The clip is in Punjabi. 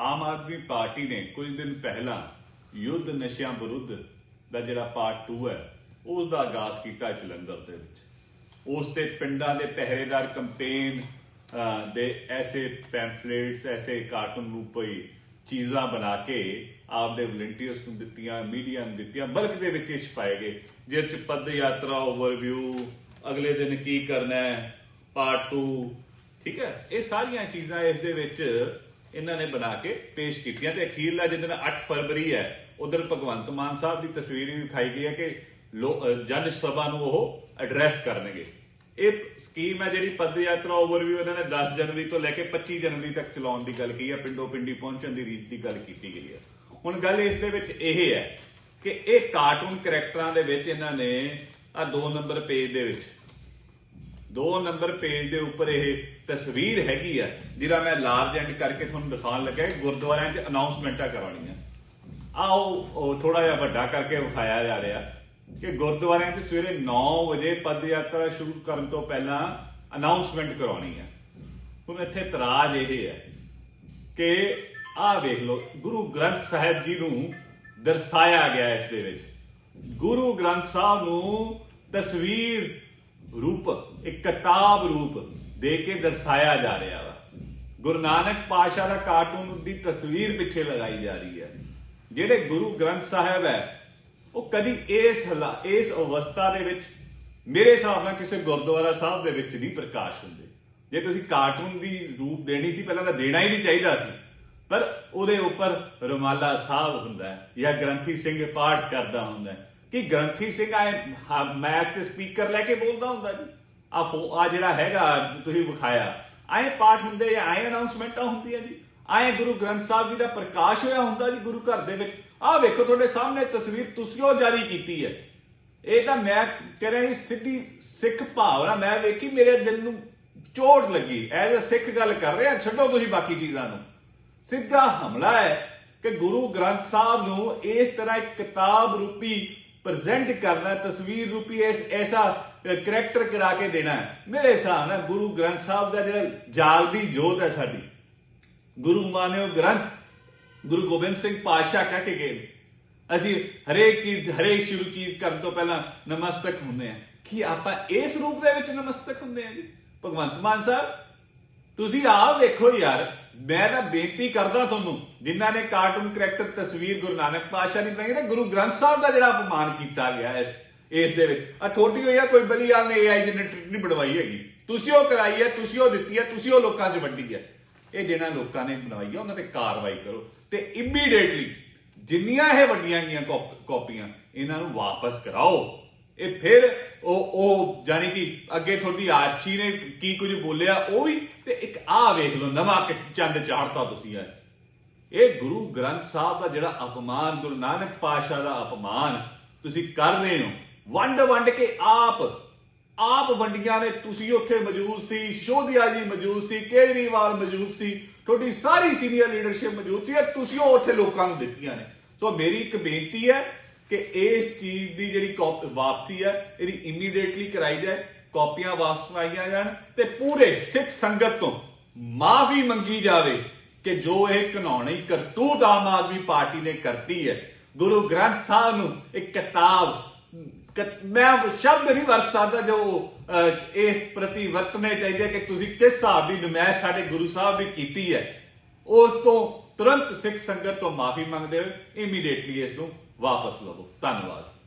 ਆਮ ਆਦਮੀ ਪਾਰਟੀ ਨੇ ਕੁਝ ਦਿਨ ਪਹਿਲਾਂ ਯੁੱਧ ਨਸ਼ਿਆਂ ਵਿਰੁੱਧ ਦਾ ਜਿਹੜਾ ਪਾਰਟ 2 ਹੈ ਉਸ ਦਾ ਆਗਾਜ਼ ਕੀਤਾ ਜਲੰਧਰ ਦੇ ਵਿੱਚ। ਉਸ ਤੇ ਪਿੰਡਾਂ ਦੇ ਪਹਿਰੇਦਾਰ ਕੰਪੇਨ ਦੇ ਐਸੇ ਪੈਂਫਲੇਟਸ ਐਸੇ ਕਾਰਟੂਨ ਰੂਪਈ ਚੀਜ਼ਾਂ ਬਣਾ ਕੇ ਆਪਦੇ ਵਲੰਟੀਅਰਸ ਨੂੰ ਦਿੱਤੀਆਂ ਮੀਡੀਆ ਨੂੰ ਦਿੱਤੀਆਂ ਬਲਕ ਦੇ ਵਿੱਚ ਇਹ ਛਪਾਏ ਗਏ। ਜਿਹਦੇ ਚ ਪਦ ਯਾਤਰਾ ਓਵਰਵਿਊ ਅਗਲੇ ਦਿਨ ਕੀ ਕਰਨਾ ਹੈ ਪਾਰਟ 2 ਠੀਕ ਹੈ? ਇਹ ਸਾਰੀਆਂ ਚੀਜ਼ਾਂ ਇਸ ਦੇ ਵਿੱਚ ਇਹਨਾਂ ਨੇ ਬਣਾ ਕੇ ਪੇਸ਼ ਕੀਤੀਆਂ ਤੇ ਅਖੀਰਲਾ ਜਿੱਦਣ 8 ਫਰਵਰੀ ਹੈ, ਉਧਰ ਭਗਵੰਤ ਮਾਨ ਸਾਹਿਬ ਦੀ ਤਸਵੀਰ ਵੀ ਵਿਖਾਈ ਗਈ ਹੈ ਕਿ ਲੋ- ਜਨ ਸਭਾ ਨੂੰ ਉਹ ਐਡਰੈਸ ਕਰਨਗੇ। ਇਹ ਸਕੀਮ ਹੈ ਜਿਹੜੀ ਪਦ ਯਾਤਰਾ ਓਵਰਵਿਊ ਇਹਨਾਂ ਨੇ 10 ਜਨਵਰੀ ਤੋਂ ਲੈ ਕੇ 25 ਜਨਵਰੀ ਤੱਕ ਚਲਾਉਣ ਦੀ ਗੱਲ ਕੀਤੀ ਹੈ, ਪਿੰਡੋ ਪਿੰਡੀ ਪਹੁੰਚਣ ਦੀ ਰੀਤ ਦੀ ਗੱਲ ਕੀਤੀ ਗਈ ਹੈ। ਹੁਣ ਗੱਲ ਇਸ ਦੇ ਵਿੱਚ ਇਹ ਹੈ ਕਿ ਇਹ ਕਾਰਟੂਨ ਕੈਰੈਕਟਰਾਂ ਦੇ ਵਿੱਚ ਇਹਨਾਂ ਨੇ ਆ 2 ਨੰਬਰ ਪੇਜ ਦੇ ਵਿੱਚ ਦੋ ਨੰਬਰ ਪੇਜ ਦੇ ਉੱਪਰ ਇਹ ਤਸਵੀਰ ਹੈਗੀ ਆ ਜਿਹੜਾ ਮੈਂ ਲਾਰਜ ਐਂਡ ਕਰਕੇ ਤੁਹਾਨੂੰ ਦਿਖਾਉਣ ਲੱਗਾ ਕਿ ਗੁਰਦੁਆਰਿਆਂ 'ਚ ਅਨਾਉਂਸਮੈਂਟਾਂ ਕਰਾਉਣੀਆਂ ਆਓ ਥੋੜਾ ਜਿਹਾ ਵੱਡਾ ਕਰਕੇ ਵਿਖਾਇਆ ਜਾ ਰਿਹਾ ਕਿ ਗੁਰਦੁਆਰਿਆਂ 'ਚ ਸਵੇਰੇ 9 ਵਜੇ ਪਦ ਯਾਤਰਾ ਸ਼ੁਰੂ ਕਰਨ ਤੋਂ ਪਹਿਲਾਂ ਅਨਾਉਂਸਮੈਂਟ ਕਰਾਉਣੀ ਹੈ ਹੁਣ ਇੱਥੇ ਤਰਾਜ ਇਹ ਹੈ ਕਿ ਆਹ ਵੇਖ ਲਓ, ਗੁਰੂ ਗ੍ਰੰਥ ਸਾਹਿਬ ਜੀ ਨੂੰ ਦਰਸਾਇਆ ਗਿਆ ਇਸ ਦੇ ਵਿੱਚ। ਗੁਰੂ ਗ੍ਰੰਥ ਸਾਹਿਬ ਨੂੰ ਤਸਵੀਰ ਰੂਪ, ਇੱਕ ਕਿਤਾਬ ਰੂਪ ਦੇ ਕੇ ਦਰਸਾਇਆ ਜਾ ਰਿਹਾ ਵਾ। ਗੁਰੂ ਨਾਨਕ ਪਾਸ਼ਾ ਦਾ ਕਾਰਟੂਨ ਦੀ ਤਸਵੀਰ ਪਿੱਛੇ ਲਗਾਈ ਜਾ ਰਹੀ ਹੈ। ਜਿਹੜੇ ਗੁਰੂ ਗ੍ਰੰਥ ਸਾਹਿਬ ਹੈ, ਉਹ ਕਦੀ ਇਸ ਹਲਾ, ਇਸ ਅਵਸਥਾ ਦੇ ਵਿੱਚ ਮੇਰੇ ਹਿਸਾਬ ਨਾਲ ਕਿਸੇ ਗੁਰਦੁਆਰਾ ਸਾਹਿਬ ਦੇ ਵਿੱਚ ਨਹੀਂ ਪ੍ਰਕਾਸ਼ ਹੁੰਦੇ। ਜੇ ਤੁਸੀਂ ਕਾਰਟੂਨ ਦੀ ਰੂਪ ਦੇਣੀ ਸੀ, ਪਹਿਲਾਂ ਤਾਂ ਦੇਣਾ ਹੀ ਨਹੀਂ ਚਾਹੀਦਾ ਸੀ। ਪਰ ਉਹਦੇ ਉੱਪਰ ਰੁਮਾਲਾ ਸਾਹਿਬ ਹੁੰਦਾ ਹੈ ਜਾਂ ਗ੍ਰੰਥੀ ਸਿੰਘ ਪਾਠ ਕਰਦਾ ਹੁੰਦਾ ਹੈ। ਕਿ ਗ੍ਰੰਥੀ ਸਿੰਘ ਆਏ ਮੈਕ ਤੇ ਸਪੀਕਰ ਲੈ ਕੇ ਬੋਲਦਾ ਹੁੰਦਾ ਜੀ। ਆ ਆ ਜਿਹੜਾ ਹੈਗਾ, ਤੁਸੀਂ ਵਿਖਾਇਆ। ਆਏ ਪਾਠ ਹੁੰਦੇ ਜਾਂ ਆਏ ਅਨਾਉਂਸਮੈਂਟਾਂ ਹੁੰਦੀਆਂ ਜੀ। ਆਏ ਗੁਰੂ ਗ੍ਰੰਥ ਸਾਹਿਬ ਜੀ ਦਾ ਪ੍ਰਕਾਸ਼ ਹੋਇਆ ਹੁੰਦਾ ਜੀ ਗੁਰੂ ਘਰ ਦੇ ਵਿੱਚ। ਆਹ ਵੇਖੋ ਤੁਹਾਡੇ ਸਾਹਮਣੇ ਤਸਵੀਰ ਤੁਸੀਂ ਉਹ ਜਾਰੀ ਕੀਤੀ ਹੈ। ਇਹ ਤਾਂ ਮੈਂ ਕਹਿ ਰਿਹਾ ਜੀ, ਸਿੱਧੀ ਸਿੱਖ ਭਾਵਨਾ, ਮੈਂ ਵੇਖੀ, ਮੇਰੇ ਦਿਲ ਨੂੰ ਚੋਟ ਲੱਗੀ। ਐਜ਼ ਅ ਸਿੱਖ ਗੱਲ ਕਰ ਰਿਹਾ ਛੱਡੋ ਤੁਸੀਂ ਬਾਕੀ ਚੀਜ਼ਾਂ ਨੂੰ। ਸਿੱਧਾ ਹਮਲਾ ਹੈ ਕਿ ਗੁਰੂ ਗ੍ਰੰਥ ਸਾਹਿਬ ਨੂੰ ਇਸ ਤਰ੍ਹਾਂ ਇੱਕ ਕਿਤਾਬ ਰੂਪੀ ਪ੍ਰੈਜ਼ੈਂਟ ਕਰਨਾ, ਤਸਵੀਰ ਰੂਪੀ ਐਸ, ਐਸਾ ਕਰੈਕਟਰ ਕਰਾ ਕੇ ਦੇਣਾ ਮੇਰੇ ਹਿਸਾਬ ਨਾਲ ਗੁਰੂ ਗ੍ਰੰਥ ਸਾਹਿਬ ਦਾ ਜਿਹੜਾ ਜਾਗਦੀ ਜੋਤ ਹੈ ਸਾਡੀ, ਗੁਰੂ ਮਾਨਿਓ ਗ੍ਰੰਥ, ਗੁਰੂ ਗੋਬਿੰਦ ਸਿੰਘ ਪਾਤਸ਼ਾਹ ਕਹਿ ਕੇ ਗਏ ਅਸੀਂ ਹਰੇਕ ਚੀਜ਼, ਹਰੇਕ ਸ਼ੁਰੂ ਚੀਜ਼ ਕਰਨ ਤੋਂ ਪਹਿਲਾਂ ਨਮਸਤਕ ਹੁੰਦੇ ਆ ਕੀ ਆਪਾਂ ਇਸ ਰੂਪ ਦੇ ਵਿੱਚ ਨਮਸਤਕ ਹੁੰਦੇ ਆ ਜੀ? ਭਗਵੰਤ ਮਾਨ ਸਾਹਿਬ, ਤੁਸੀਂ ਆਪ ਵੇਖੋ ਯਾਰ ਮੈਂ ਤਾਂ ਬੇਨਤੀ ਕਰਦਾ ਤੁਹਾਨੂੰ, ਜਿਨ੍ਹਾਂ ਨੇ ਕਾਰਟੂਨ ਕਰੈਕਟਰ ਤਸਵੀਰ ਗੁਰੂ ਨਾਨਕ ਪਾਤਸ਼ਾਹ ਦੀ ਬਣਾਈ ਤੇ ਗੁਰੂ ਗ੍ਰੰਥ ਸਾਹਿਬ ਦਾ ਜਿਹੜਾ ਅਪਮਾਨ ਕੀਤਾ ਗਿਆ ਇਸ ਇਸ ਦੇ ਵਿੱਚ। ਆ ਛੋਟੀ ਹੋਈ ਆ, ਕੋਈ ਬਲੀਆਲ ਨੇ ਏਆਈ ਜਨਰੇਟਰ ਨਹੀਂ ਬਣਵਾਈ ਹੈਗੀ। ਤੁਸੀਂ ਉਹ ਕਰਾਈ ਹੈ, ਤੁਸੀਂ ਉਹ ਦਿੱਤੀ ਹੈ, ਤੁਸੀਂ ਉਹ ਲੋਕਾਂ 'ਚ ਵੰਡੀ ਹੈ। ਇਹ ਜਿਹਨਾਂ ਲੋਕਾਂ ਨੇ ਬਣਾਈ ਹੈ ਉਹਨਾਂ ਤੇ ਕਾਰਵਾਈ ਕਰੋ। ਤੇ ਇਮੀਡੀਏਟਲੀ ਜਿੰਨੀਆਂ ਇਹ ਵੰਡੀਆਂ ਗਈਆਂ ਕਾਪ- ਕਾਪੀਆਂ ਇਹਨਾਂ ਨੂੰ ਵਾਪਸ ਕਰਾਓ। ਇਹ ਫਿਰ ਉਹ ਉਹ ਜਾਨੀ ਕਿ ਅੱਗੇ ਤੁਹਾਡੀ ਆਰਚੀ ਨੇ ਕੀ ਕੁਝ ਬੋਲਿਆ, ਉਹ ਵੀ ਤੇ ਇੱਕ ਆਹ ਵੇਖ ਲਓ, ਨਵਾਂ ਚੰਦ ਚਾੜਤਾ ਤੁਸੀਂ ਆ ਇਹ ਗੁਰੂ ਗ੍ਰੰਥ ਸਾਹਿਬ ਦਾ ਜਿਹੜਾ ਅਪਮਾਨ, ਗੁਰੂ ਨਾਨਕ ਪਾਤਸ਼ਾਹ ਦਾ ਅਪਮਾਨ ਤੁਸੀਂ ਕਰ ਰਹੇ ਹੋ। ਵੰਡ ਵੰਡ ਕੇ ਆਪ ਆਪ ਵੰਡੀਆਂ ਨੇ, ਤੁਸੀਂ ਉੱਥੇ ਮੌਜੂਦ ਸੀ, ਸ਼ੋਧਿਆ ਜੀ ਮੌਜੂਦ ਸੀ, ਕੇਜਰੀਵਾਲ ਮੌਜੂਦ ਸੀ, ਤੁਹਾਡੀ ਸਾਰੀ ਸੀਨੀਅਰ ਲੀਡਰਸ਼ਿਪ ਮੌਜੂਦ ਸੀ ਤੁਸੀਂ ਉਹ ਉੱਥੇ ਲੋਕਾਂ ਨੂੰ ਦਿੱਤੀਆਂ ਨੇ। ਸੋ ਮੇਰੀ ਇੱਕ ਬੇਨਤੀ ਹੈ ਕਿ ਇਸ ਚੀਜ਼ ਦੀ ਜਿਹੜੀ ਵਾਪਸੀ ਹੈ, ਇਹਦੀ ਇਮੀਡੀਏਟਲੀ ਕਰਾਈ ਜਾਏ, ਕਾਪੀਆਂ ਵਾਪਸ ਆਈਆਂ ਜਾਣ ਤੇ ਪੂਰੇ ਸਿੱਖ ਸੰਗਤ ਤੋਂ ਮਾਫੀ ਮੰਗੀ ਜਾਵੇ ਕਿ ਜੋ ਇਹ ਘਨੌਣੀ ਕਰਤੂਤ ਆਮ ਆਦਮੀ ਪਾਰਟੀ ਨੇ ਕਰਤੀ ਹੈ। ਗੁਰੂ ਗ੍ਰੰਥ ਸਾਹਿਬ ਨੂੰ ਇੱਕ ਕਿਤਾਬ ਮੈਂ ਸ਼ਬਦ ਨਹੀਂ ਵਰਤ ਸਕਦਾ ਜੋ ਇਸ ਪ੍ਰਤੀ ਵਰਤਨੇ ਚਾਹੀਦੇ ਕਿ ਤੁਸੀਂ ਕਿਸ ਹਿਸਾਬ ਦੀ ਨਮਾਇਸ਼ ਸਾਡੇ ਗੁਰੂ ਸਾਹਿਬ ਦੀ ਕੀਤੀ ਹੈ। ਉਸ ਤੋਂ ਤੁਰੰਤ ਸਿੱਖ ਸੰਗਤ ਤੋਂ ਮਾਫੀ ਮੰਗਦੇ ਹੋਏ ਇਮੀਡੀਏਟਲੀ ਇਸ ਨੂੰ ਵਾਪਸ ਲਵੋ। ਧੰਨਵਾਦ।